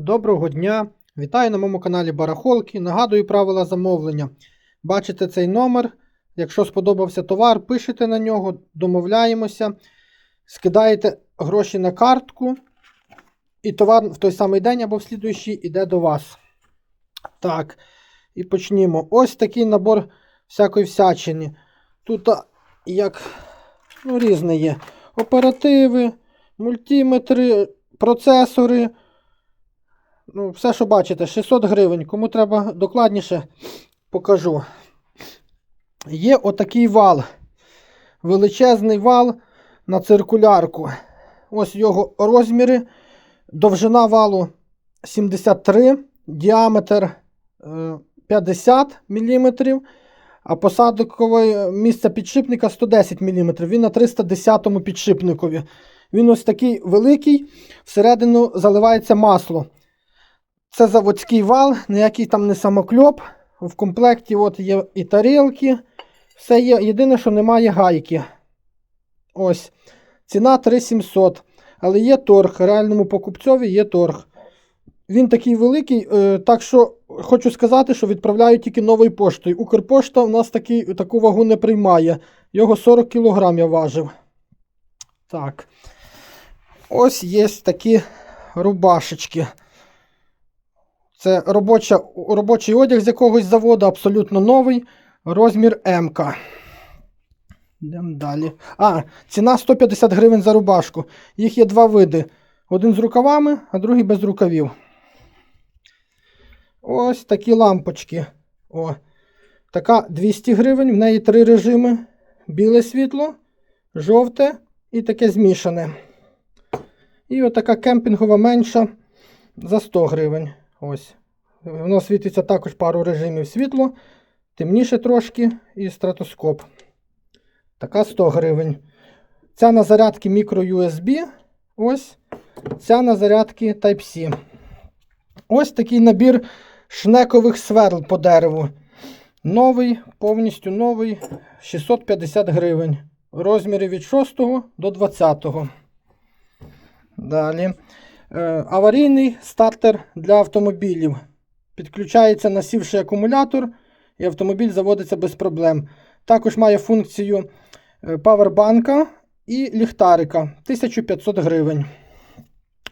Доброго дня! Вітаю на моєму каналі Барахолки. Нагадую правила замовлення. Бачите цей номер. Якщо сподобався товар, пишете на нього, домовляємося, скидаєте гроші на картку, і товар в той самий день або в слідуючий йде до вас. Так, і почнімо. Ось такий набор всякої всячини. Тут як ну, різне є. Оперативи, мультиметри, процесори. Ну, все, що бачите, 600 гривень. Кому треба докладніше, покажу. Є отакий вал. Величезний вал на циркулярку. Ось його розміри. Довжина валу 73, діаметр е, 50 мм, а посадкове місце підшипника 110 мм. Він на 310 підшипникові. Він ось такий великий, всередину заливається масло. Це заводський вал, ніякий там не самокльоп. В комплекті от є і тарілки. Все є. Єдине, що немає гайки. Ось. Ціна 3700. Але є торг. Реальному покупцьові є торг. Він такий великий, е, так що хочу сказати, що відправляю тільки новою поштою. Укрпошта у нас такий, таку вагу не приймає. Його 40 кг я важив. Так. Ось є такі рубашечки. Це робоча, робочий одяг з якогось заводу, абсолютно новий. Розмір М. Йдемо далі. А, ціна 150 гривень за рубашку. Їх є два види. Один з рукавами, а другий без рукавів. Ось такі лампочки. О. Така 200 гривень. В неї три режими: біле світло, жовте і таке змішане. І отака кемпінгова менша за 100 гривень. Ось. Воно світиться також пару режимів світло, темніше трошки і стратоскоп. Така 100 гривень. Ця на зарядки micro USB. Ось. Ця на зарядки Type-C. Ось такий набір шнекових сверл по дереву. Новий, повністю новий. 650 гривень. Розміри від 6 до 20. Далі. Е, аварійний стартер для автомобілів. Підключається насівший акумулятор, і автомобіль заводиться без проблем. Також має функцію е, павербанка і ліхтарика 1500 гривень.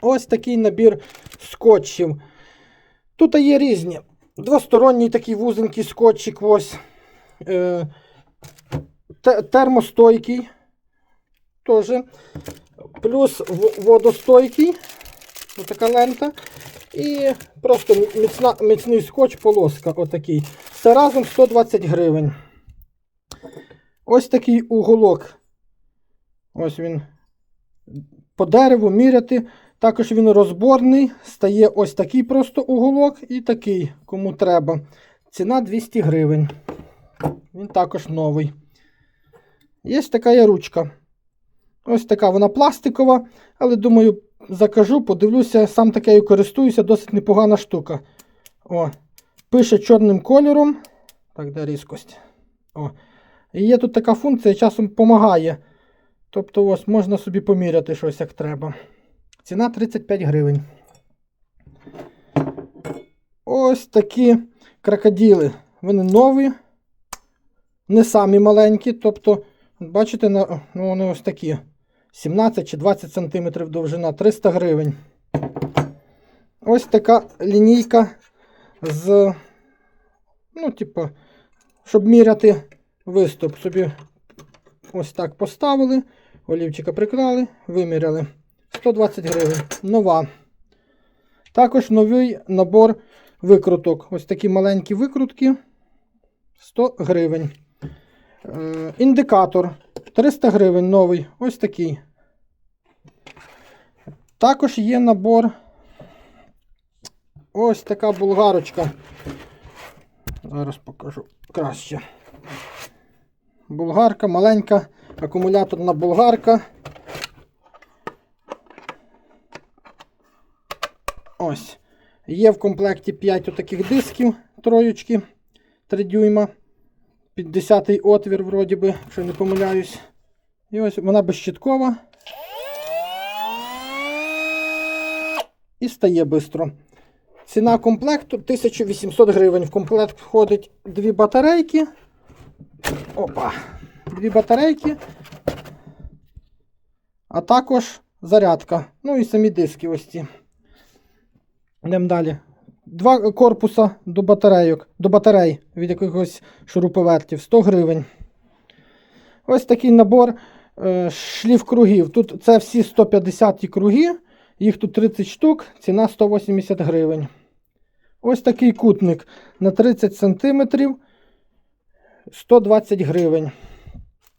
Ось такий набір скотчів. Тут є різні. Двосторонній такий вузенький скотчик. ось. Е, термостойкий. Теж. Плюс водостойкий. Така лента. І просто міцна, міцний скотч полоска. Отакий. Все разом 120 гривень. Ось такий уголок. Ось він. По дереву міряти. Також він розборний. Стає ось такий просто уголок і такий, кому треба. Ціна 200 гривень. Він також новий. Є така ручка. Ось така вона пластикова, але думаю, закажу, подивлюся, сам такею користуюся, досить непогана штука. О, Пише чорним кольором. Так, де різкость. О. І є тут така функція, часом допомагає. Тобто, ось можна собі поміряти щось як треба. Ціна 35 гривень. Ось такі крокодили. Вони нові, не самі маленькі. Тобто, бачите, ну, вони ось такі. 17 чи 20 см довжина, 300 гривень. Ось така лінійка з, ну, типу, щоб міряти виступ. Собі ось так поставили, олівчика приклали, виміряли. 120 гривень. Нова. Також новий набор викруток. Ось такі маленькі викрутки. 100 гривень. Е, індикатор 300 гривень новий. Ось такий. Також є набор. Ось така булгарочка. Зараз покажу краще. Булгарка, маленька акумуляторна болгарка. Ось. Є в комплекті 5 таких дисків, троєчки 3 дюйма. 50-й отвір, вроді би, якщо не помиляюсь. І ось вона безщиткова. І стає швидко. Ціна комплекту 1800 гривень. В комплект входить дві батарейки. Опа. Дві батарейки. А також зарядка. Ну і самі диски ось ці. Йдемо далі. Два корпуса до батарейок, до батарей від якихось шуруповертів 100 гривень. Ось такий набор е, шлів кругів. Тут це всі 150 круги, їх тут 30 штук, ціна 180 гривень. Ось такий кутник на 30 см 120 гривень.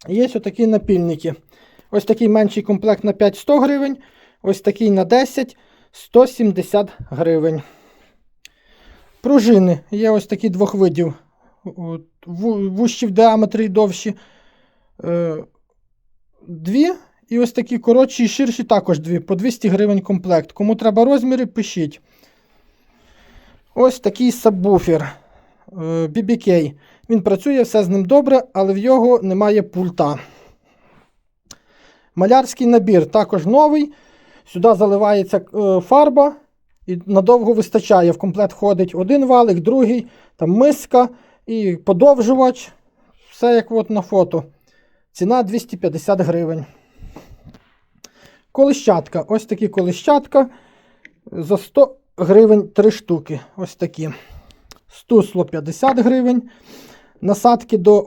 Є ось такі напільники. Ось такий менший комплект на 5 100 гривень. Ось такий на 10 170 гривень. Пружини. Є ось такі двох видів. Вущі в діаметрі і довші. Е, Дві. І ось такі коротші і ширші також дві. По 200 гривень комплект. Кому треба розміри, пишіть. Ось такий сабвуфер е, BBK. Він працює, все з ним добре, але в його немає пульта. Малярський набір також новий. Сюди заливається е, фарба і надовго вистачає. В комплект входить один валик, другий, там миска і подовжувач. Все як от на фото. Ціна 250 гривень. Колищатка. Ось такі колищатка. За 100 гривень 3 штуки. Ось такі. Стусло 50 гривень. Насадки до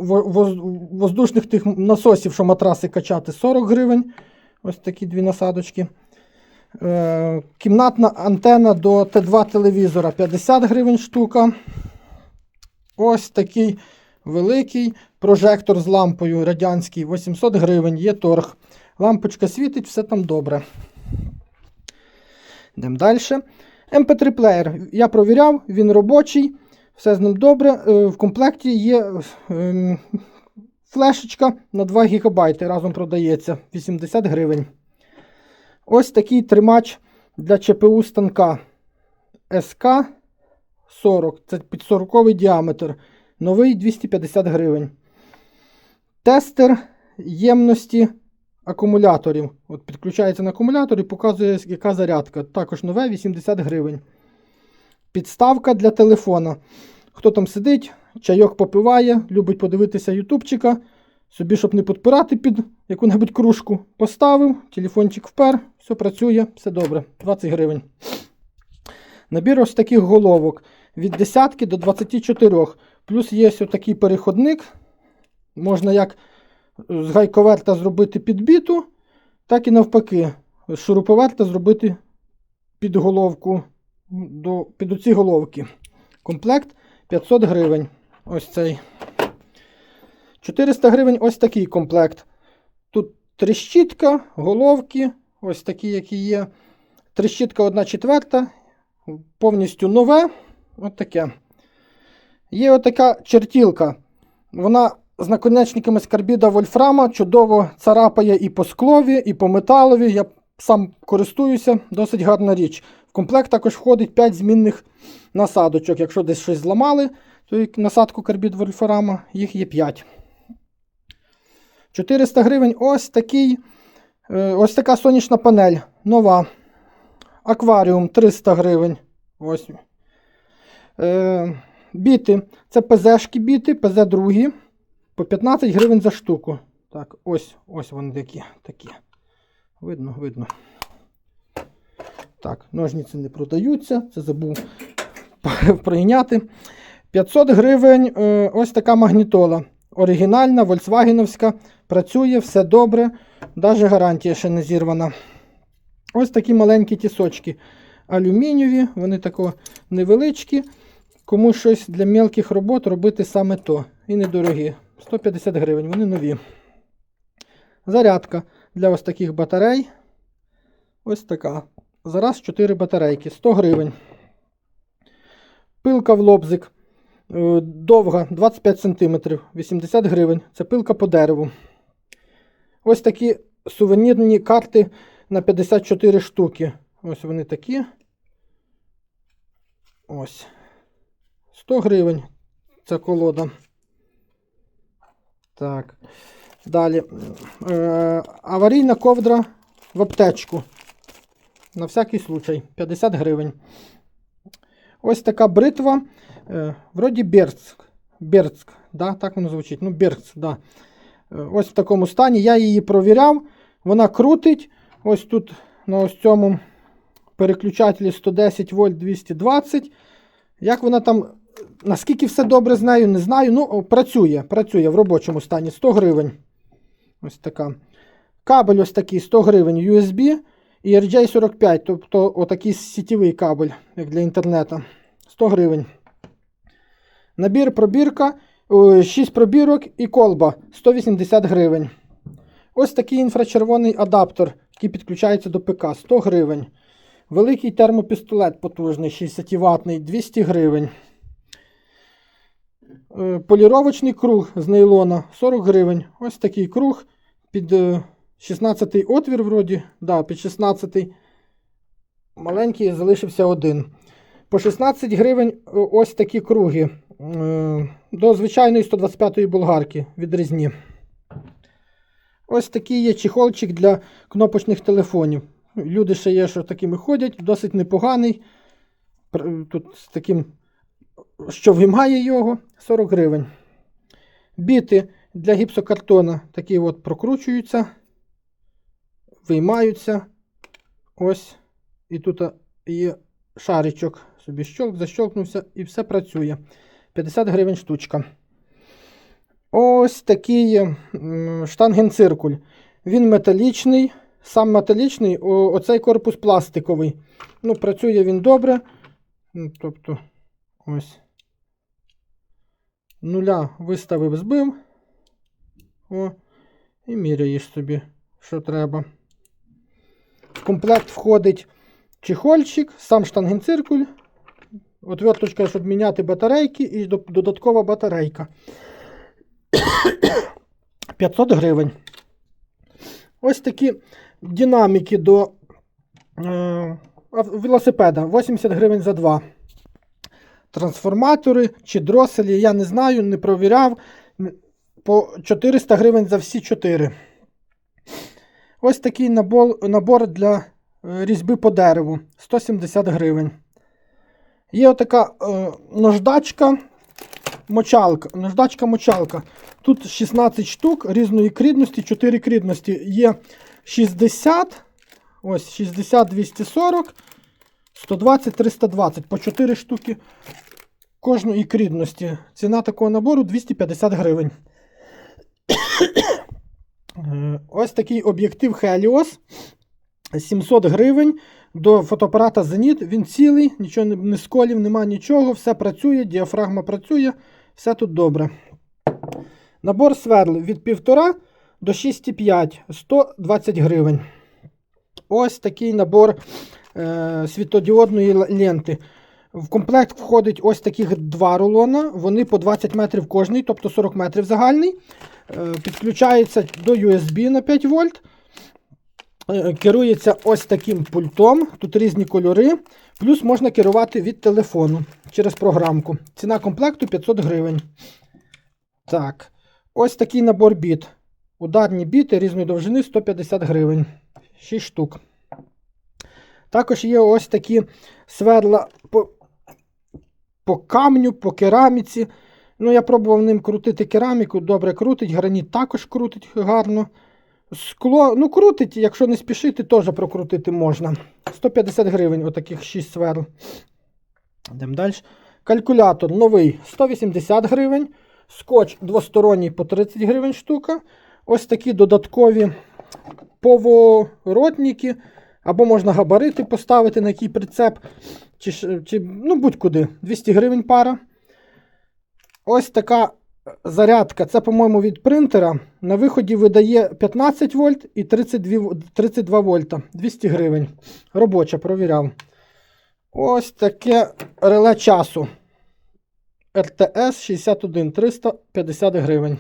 воздушних тих насосів, що матраси качати 40 гривень. Ось такі дві насадочки. Е, кімнатна антена до Т2 телевізора 50 гривень штука. Ось такий великий прожектор з лампою радянський 800 гривень. Є торг. Лампочка світить, все там добре. Йдемо далі. MP3 плеєр. Я провіряв, він робочий, все з ним добре. Е, В комплекті є ем, флешечка на 2 ГБ. Разом продається 80 гривень. Ось такий тримач для ЧПУ станка СК-40. Це під 40 діаметр. Новий 250 гривень. Тестер ємності акумуляторів. От Підключається на акумулятор і показує, яка зарядка. Також нове 80 гривень. Підставка для телефона. Хто там сидить, чайок попиває, любить подивитися ютубчика. Собі, щоб не підпирати під яку-небудь кружку, поставив, телефончик впер, все працює, все добре. 20 гривень. Набір ось таких головок від 10 до 24. Плюс є ось такий переходник. Можна як з гайковерта зробити підбіту, так і навпаки. З шуруповерта зробити під головку до, під оці головки. Комплект 500 гривень. Ось цей. 400 гривень ось такий комплект. Тут тріщітка, головки, ось такі, які є. Тріщітка 1 четверта. Повністю нове. От таке. Є отака чертілка. Вона з наконечниками з карбіда вольфрама чудово царапає і по склові, і по металові. Я сам користуюся, досить гарна річ. В комплект також входить 5 змінних насадочок. Якщо десь щось зламали, то насадку карбід вольфрама, їх є 5. 400 гривень ось такий, е, ось така сонячна панель. Нова. Акваріум 300 гривень. Ось. Е, біти. Це ПЗшки біти, ПЗ другі. По 15 гривень за штуку. Так, ось ось вони такі. такі. Видно, видно. Так, ножниці не продаються. Це забув прийняти. 500 гривень е, ось така магнітола. Оригінальна, Volkswagenівська. Працює, все добре. Навіть гарантія ще не зірвана. Ось такі маленькі тісочки. Алюмінієві, вони тако невеличкі. Кому щось для мелких робот робити саме то. І недорогі. 150 гривень, вони нові. Зарядка для ось таких батарей. Ось така. Зараз 4 батарейки, 100 гривень. Пилка в лобзик. Е, Довга 25 см, 80 гривень. Це пилка по дереву. Ось такі сувенірні карти на 54 штуки. Ось вони такі. Ось. 100 гривень. Ця колода. Так. Далі. Е, аварійна ковдра в аптечку. На всякий случай. 50 гривень. Ось така бритва. Е, вроді Берцк. Берцк, да? так воно звучить. Ну, Берцк, да. Е, Ось в такому стані. Я її провіряв. Вона крутить. Ось тут на ось цьому переключателі 110 вольт 220. Як вона там, наскільки все добре з нею, не знаю. Ну, працює, працює в робочому стані. 100 гривень. Ось така. Кабель ось такий 100 гривень USB і RJ45, тобто отакий сітєвий кабель, як для інтернету. 100 гривень. Набір пробірка, 6 пробірок і колба 180 гривень. Ось такий інфрачервоний адаптер, який підключається до ПК 100 гривень. Великий термопістолет потужний, 60 ватний 200 гривень. Е, Поліровочний круг з нейлона 40 гривень. Ось такий круг під 16-й отвір, вроді. Да, під 16-й. маленький залишився один. По 16 гривень е, ось такі круги. Е, До звичайної 125-ї болгарки відрізні. Ось такий є чехолчик для кнопочних телефонів. Люди ще є, що такими ходять, досить непоганий. Тут з таким, що вимагає його, 40 гривень. Біти для гіпсокартона такі от прокручуються, виймаються. Ось. І тут є шаричок. Собі щолк, защолкнувся і все працює. 50 гривень штучка. Ось такий штангенциркуль. Він металічний, сам металічний, оцей корпус пластиковий. Ну, працює він добре. Тобто, ось. Нуля виставив, збив. О, і міряєш собі, що треба. В комплект входить чехольчик, сам штангенциркуль, отверточка, щоб міняти батарейки, і додаткова батарейка. 500 гривень. Ось такі динаміки до е, велосипеда. 80 гривень за два. Трансформатори чи дроселі, я не знаю, не провіряв. По 400 гривень за всі 4. Ось такий набор, для е, різьби по дереву. 170 гривень. Є отака е, наждачка, мочалка. Наждачка-мочалка. Тут 16 штук різної крідності, 4 крідності. Є 60, ось 60, 240, 120, 320. По 4 штуки кожної крідності. Ціна такого набору 250 гривень. Ось такий об'єктив Helios. 700 гривень. До фотоапарата Zenit. Він цілий, нічого не, сколів, нема нічого, все працює, діафрагма працює, все тут добре. Набор сверл від 1,5 до 6,5 120 гривень. Ось такий набор світодіодної ленти. В комплект входить ось таких два рулона. Вони по 20 метрів кожний, тобто 40 метрів загальний. Е, підключається до USB на 5 вольт. Е, Керується ось таким пультом. Тут різні кольори. Плюс можна керувати від телефону через програмку. Ціна комплекту 500 гривень. Так. Ось такий набор біт. Ударні біти різної довжини 150 гривень. 6 штук. Також є ось такі сверла по, по камню, по кераміці. Ну, я пробував ним крутити кераміку, добре крутить, граніт також крутить гарно. Скло, ну, крутить, якщо не спішити, теж прокрутити можна. 150 гривень, отаких 6 сверл. Йдемо далі. Калькулятор новий 180 гривень. Скотч двосторонній по 30 гривень штука. Ось такі додаткові поворотники. Або можна габарити поставити на який прицеп. Чи, чи ну, будь-куди. 200 гривень пара. Ось така зарядка. Це, по-моєму, від принтера. На виході видає 15 вольт і 32, 32 вольта. 200 гривень. Робоча, провіряв. Ось таке реле часу. РТС 61 350 гривень.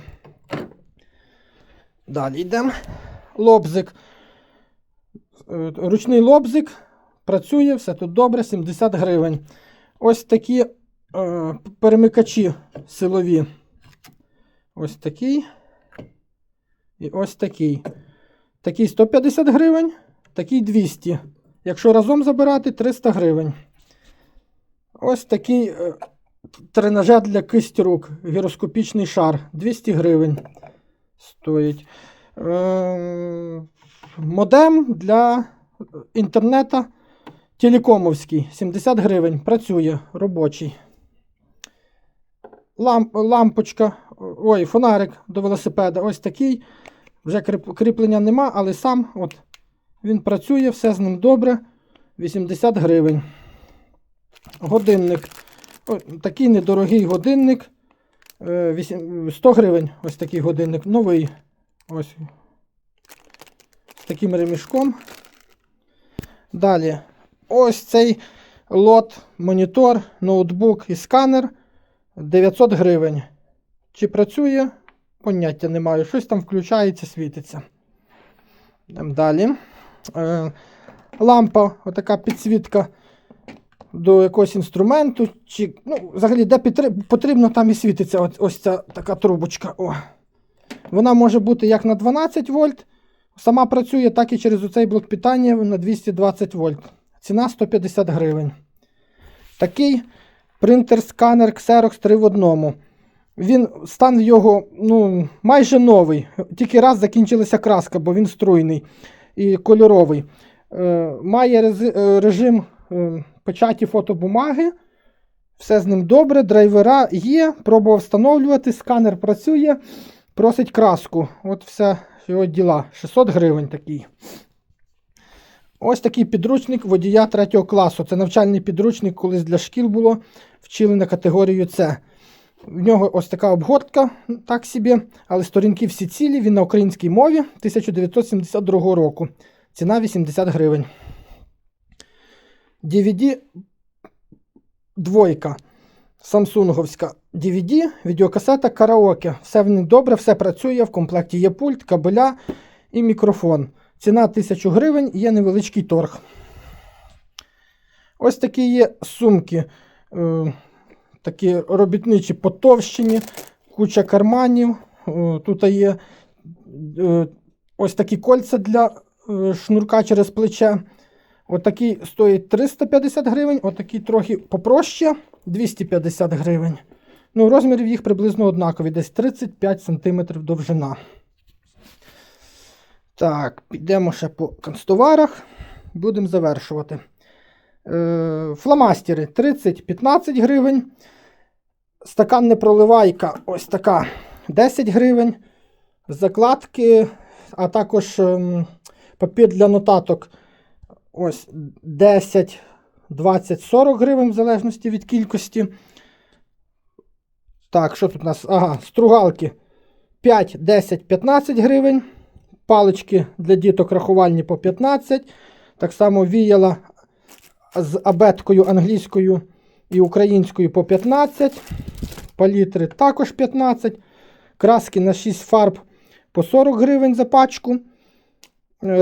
Далі йдемо. Лобзик. Е, Ручний лобзик. Працює, все тут добре, 70 гривень. Ось такі е, перемикачі силові. Ось такий. І ось такий. Такий 150 гривень, такий 200. Якщо разом забирати, 300 гривень. Ось такий е, тренажер для кисті рук. Гіроскопічний шар. 200 гривень стоїть. Е, модем для інтернету телекомовський. 70 гривень. Працює робочий. Ламп, лампочка, ой, фонарик до велосипеда. Ось такий. Вже кріплення нема, але сам от, він працює, все з ним добре. 80 гривень. Годинник. О, такий недорогий годинник. Е, 100 гривень. Ось такий годинник. Новий. Ось. Таким ремішком. Далі. Ось цей лот, монітор, ноутбук і сканер. 900 гривень. Чи працює? Поняття не маю. Щось там включається, світиться. Йдемо далі. Е, лампа, отака підсвітка до якогось інструменту. Чи, ну, взагалі, де потрібно, там і світиться ось ця така трубочка. О. Вона може бути як на 12 вольт. Сама працює, так і через оцей блок питання на 220 вольт. Ціна 150 гривень. Такий принтер-сканер Xerox 3 в одному. Він, стан його ну, майже новий. Тільки раз закінчилася краска, бо він струйний і кольоровий. Е, має рези- е, режим е, печаті фотобумаги. Все з ним добре. Драйвера є. Пробував встановлювати. Сканер працює. Просить краску. От все його діла. 600 гривень такий. Ось такий підручник водія 3 класу. Це навчальний підручник, колись для шкіл було. Вчили на категорію С. В нього ось така обгортка, так собі, але сторінки всі цілі, він на українській мові 1972 року. Ціна 80 гривень. DVD двойка. Самсунговська DVD, відеокасета караоке. Все в ній добре, все працює. В комплекті є пульт, кабеля і мікрофон. Ціна 1000 гривень, є невеличкий торг. Ось такі є сумки. Е, такі робітничі потовщені, куча карманів. Е, Тут є е, ось такі кольця для шнурка через плече. Отакий стоїть 350 гривень, отакий трохи попроще 250 гривень. Ну, розмірів їх приблизно однакові, десь 35 см довжина. Так, підемо ще по канцтоварах. Будемо завершувати. Е, фломастери 30-15 гривень. Стакан непроливайка ось така 10 гривень. Закладки, а також ем, папір для нотаток ось 10, 20, 40 гривень в залежності від кількості. Так, що тут у нас? Ага, стругалки 5, 10, 15 гривень. Палички для діток рахувальні по 15. Так само віяла з абеткою англійською і українською по 15. Палітри також 15. Краски на 6 фарб по 40 гривень за пачку. Е,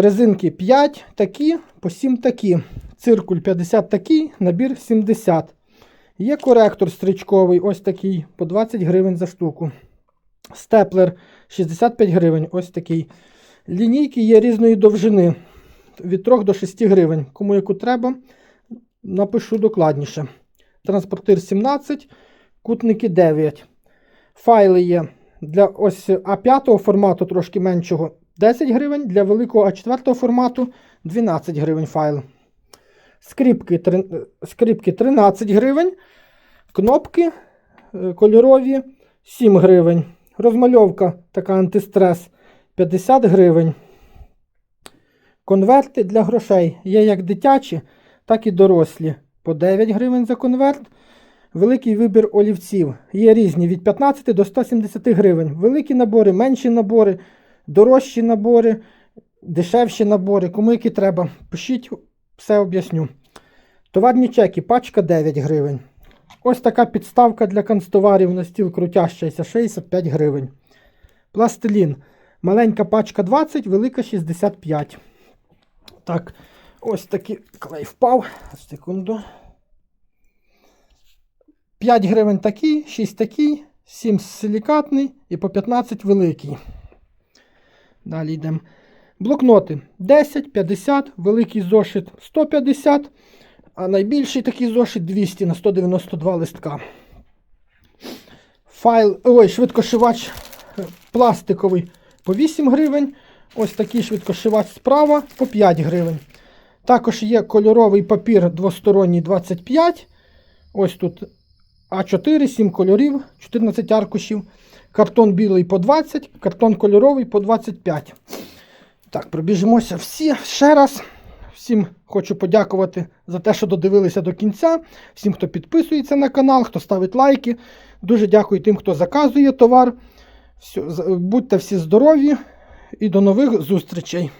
Резинки 5 такі, по 7 такі. Циркуль 50 такий, набір 70. Є коректор стрічковий, ось такий, по 20 гривень за штуку. Степлер 65 гривень, ось такий. Лінійки є різної довжини. Від 3 до 6 гривень. Кому яку треба, напишу докладніше. Транспортир 17, кутники 9. Файли є для ось А5 формату, трошки меншого, 10 гривень, для великого А4 формату 12 гривень файл. Скрипки, три- скрипки 13 гривень. Кнопки е, кольорові 7 гривень. Розмальовка така антистрес 50 гривень. Конверти для грошей є як дитячі, так і дорослі. По 9 гривень за конверт. Великий вибір олівців. Є різні від 15 до 170 гривень. Великі набори, менші набори, дорожчі набори, дешевші набори. Кому які треба. Пишіть, все об'ясню. Товарні чеки, пачка 9 гривень. Ось така підставка для канцтоварів на стіл крутящаяся 65 гривень. Пластилін. Маленька пачка 20, велика 65. Так, ось такий клей впав. Секунду. 5 гривень такий, 6 такий, 7 силікатний і по 15 великий. Далі йдемо. Блокноти 10, 50, великий зошит 150, А найбільший такий зошит 200 на 192 листка. Файл, ой, швидкошивач пластиковий по 8 гривень. Ось такий швидкошивач справа по 5 гривень. Також є кольоровий папір двосторонній 25. Ось тут А4, 7 кольорів, 14 аркушів. Картон білий по 20, картон кольоровий по 25. Так, пробіжимося всі ще раз. Всім хочу подякувати за те, що додивилися до кінця. Всім, хто підписується на канал, хто ставить лайки. Дуже дякую тим, хто заказує товар. Будьте всі здорові і до нових зустрічей!